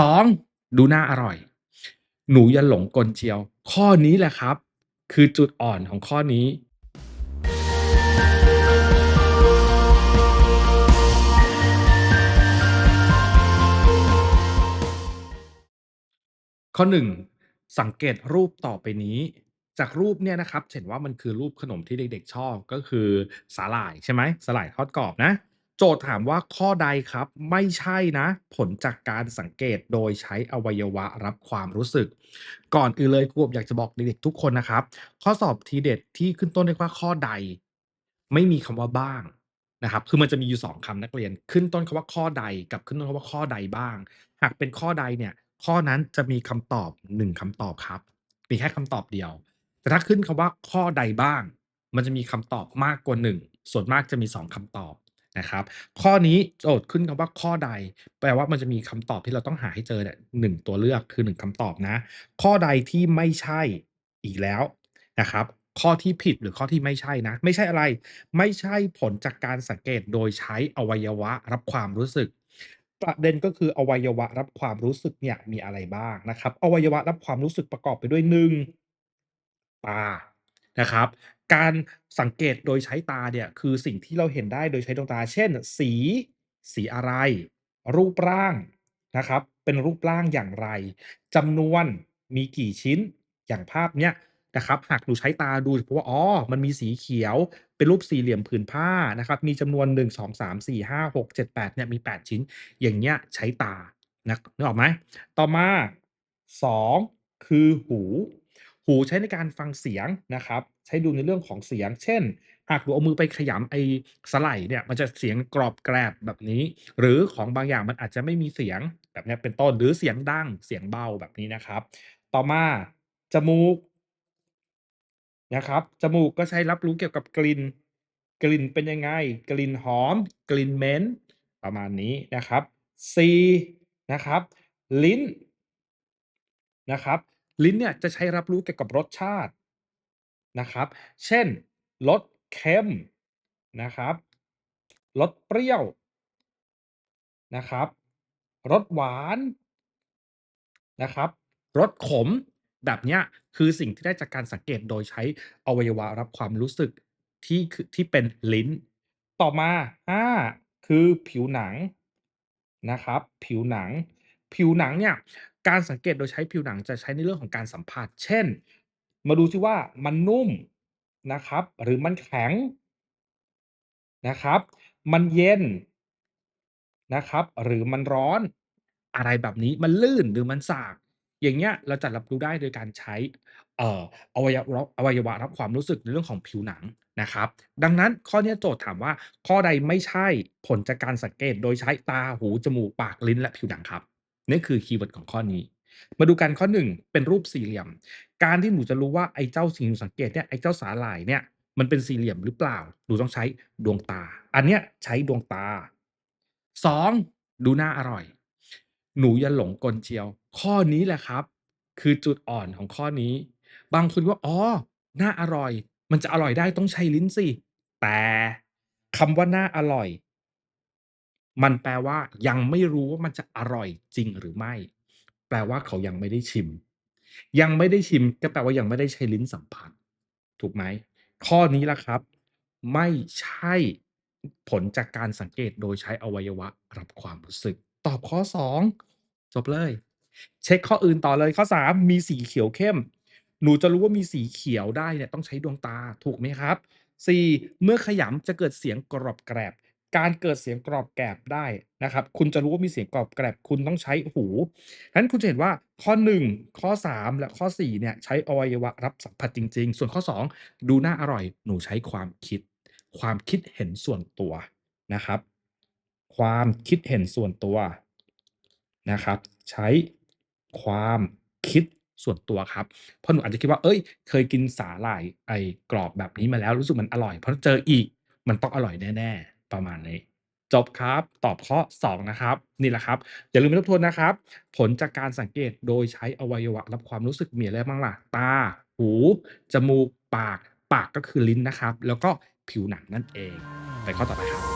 2ดูน่าอร่อย หนูอย่าหลงกลเชียว ข้อนี้แหละครับ คือจุดอ่อนของข้อนี้ข้อ 1 สังเกตรูปต่อไปนี้ จากรูปเนี่ยนะครับเห็นว่ามันคือรูปขนมที่เด็กๆชอบก็คือสาหร่ายใช่ไหมสาหร่ายทอดกรอบนะ จทย์ถามว่าข้อใดครับ ไม่ใช่นะ ผลจากการสังเกตโดยใช้อวัยวะรับความรู้สึก ก่อนอื่นเลยครูอยากจะบอกเด็กๆทุกคนนะครับ ข้อสอบทีเด็ดที่ขึ้นต้นด้วยว่าข้อใด ไม่มีคำว่าบ้างนะครับ คือมันจะมีอยู่ 2คำนักเรียน ขึ้นต้นคำว่าข้อใดกับขึ้นต้นคำว่าข้อใดบ้าง หากเป็นข้อใดเนี่ย ข้อนั้นจะมีคำตอบ 1คำตอบครับ มีแค่คำตอบเดียว แต่ถ้าขึ้นคำว่าข้อใดบ้าง มันจะมีคำตอบมากกว่า 1 ส่วนมากจะมี 2คำตอบ นะครับ ข้อนี้โจทย์ขึ้นคำว่าข้อใด แปลว่ามันจะมีคำตอบที่เราต้องหาให้เจอเนี่ย1ตัวเลือกคือ 1คำตอบนะ ข้อใดที่ไม่ใช่อีกแล้วนะครับ ข้อที่ผิดหรือข้อที่ไม่ใช่นะ ไม่ใช่อะไร ไม่ใช่ผลจากการสังเกตโดยใช้อวัยวะรับความรู้สึก ประเด็นก็คืออวัยวะรับความรู้สึกเนี่ยมีอะไรบ้างนะครับ อวัยวะรับความรู้สึกประกอบไปด้วย1ตา นะครับ การสังเกตโดยใช้ตาเนี่ยคือสิ่งที่เราเห็นได้โดยใช้ดวงตา เช่น สี สีอะไร รูปร่างนะครับ เป็นรูปร่างอย่างไรจำนวนมีกี่ชิ้นอย่างภาพเนี้ยนะครับหากหนูใช้ตาดูจะพบว่าอ๋อมันมีสีเขียว เป็นรูปสี่เหลี่ยมผืนผ้านะครับ มีจำนวน 1 2 3 4 5 6 7 8เนี่ยมี 8 ชิ้น อย่างเงี้ยใช้ตานักนึกออกไหม?ต่อมา 2 คือหู หูใช้ในการฟังเสียงนะครับ ใช้ดูในเรื่องของเสียง เช่น หากหนูเอามือไปขยำไอ้สาหร่ายเนี่ยมันจะเสียงกรอบแกรบแบบนี้ หรือของบางอย่างมันอาจจะไม่มีเสียงแบบนี้เป็นต้นหรือเสียงดังเสียงเบาแบบนี้นะครับ ต่อมาจมูกนะครับจมูกก็ใช้รับรู้เกี่ยวกับกลิ่น กลิ่นเป็นยังไง กลิ่นหอม กลิ่นเหม็นประมาณนี้นะครับ4นะครับ ลิ้นนะครับ ลิ้นเนี่ยจะใช้รับรู้เกี่ยวกับรสชาตินะครับ เช่นรสเค็มนะครับรสเปรี้ยวนะครับรสหวานนะครับรสขมแบบเนี้ยคือสิ่งที่ได้จากการสังเกตโดยใช้อวัยวะรับความรู้สึกที่คือที่เป็นลิ้น ต่อมา5คือผิวหนังนะครับ ผิวหนัง ผิวหนังเนี่ยการสังเกตโดยใช้ผิวหนังจะใช้ในเรื่องของการสัมผัส เช่น มาดูซิว่ามันนุ่มนะครับ หรือมันแข็งนะครับ มันเย็นนะครับ หรือมันร้อนอะไรแบบนี้มันลื่นหรือมันสาก อย่างเงี้ยเราจะรับรู้ได้โดยการใช้เอ่ออวัยวะอวัยวะรับความรู้สึกในเรื่องของผิวหนังนะครับ ดังนั้นข้อเนี้ยโจทย์ถามว่า ข้อใดไม่ใช่ผลจากการสังเกตโดยใช้ตาหูจมูกปากลิ้นและผิวหนังครับ นี่คือคีย์เวิร์ดของข้อนี้ มาดูกันข้อ1เป็นรูปสี่เหลี่ยม การที่หนูจะรู้ว่าไอ้เจ้าสิ่งที่หนูสังเกตเนี่ยไอ้เจ้าสาหร่ายเนี่ยมันเป็นสี่เหลี่ยมหรือเปล่า หนูต้องใช้ดวงตา อันเนี้ยใช้ดวงตา2ดูน่าอร่อย หนูอย่าหลงกลเชียว ข้อนี้แหละครับ คือจุดอ่อนของข้อนี้ บางคนว่าอ๋อหน่าอร่อย มันจะอร่อยได้ต้องใช้ลิ้นสิแต่คำว่าหน่าอร่อย มันแปลว่ายังไม่รู้ว่ามันจะอร่อยจริงหรือไม่ แปลว่าเขายังไม่ได้ชิม ยังไม่ได้ชิมก็แปลว่ายังไม่ได้ใช้ลิ้นสัมผัส ถูกไหม?ข้อนี้แหละครับ ไม่ใช่ผลจากการสังเกตโดยใช้อวัยวะรับความรู้สึก ตอบข้อ 2 จบเลย เช็กข้ออื่นต่อเลยข้อ 3 มีสีเขียวเข้ม หนูจะรู้ว่ามีสีเขียวได้เนี่ยต้องใช้ดวงตาถูกไหมครับ?4 เมื่อขยำจะเกิดเสียงกรอบแกรบ การเกิดเสียงกรอบแกรบได้นะครับ คุณจะรู้ว่ามีเสียงกรอบแกรบคุณต้องใช้หูนั้นคุณจะเห็นว่าข้อ 1 ข้อ 3 และข้อ4เนี่ยใช้อวัยวะรับสัมผัสจริง ๆ ส่วนข้อ 2 ดูน่าอร่อยหนูใช้ความคิด ความคิดเห็นส่วนตัวนะครับ ความคิดเห็นส่วนตัวนะครับ ใช้ความคิดส่วนตัวครับ เพราะหนูอาจจะคิดว่าเฮ้ย เคยกินสาหร่ายไอ้กรอบแบบนี้มาแล้วรู้สึกมันอร่อย เพราะเจออีกมันต้องอร่อยแน่ ๆ ประมาณนี้ จบครับ ตอบข้อ 2 นะครับ นี่แหละครับ อย่าลืมไปทบทวนนะครับ ผลจากการสังเกตโดยใช้อวัยวะรับความรู้สึกมีอะไรบ้างล่ะ ตา หู จมูก ปาก ปากก็คือลิ้นนะครับ แล้วก็ผิวหนังนั่นเอง ไปข้อต่อไปครับ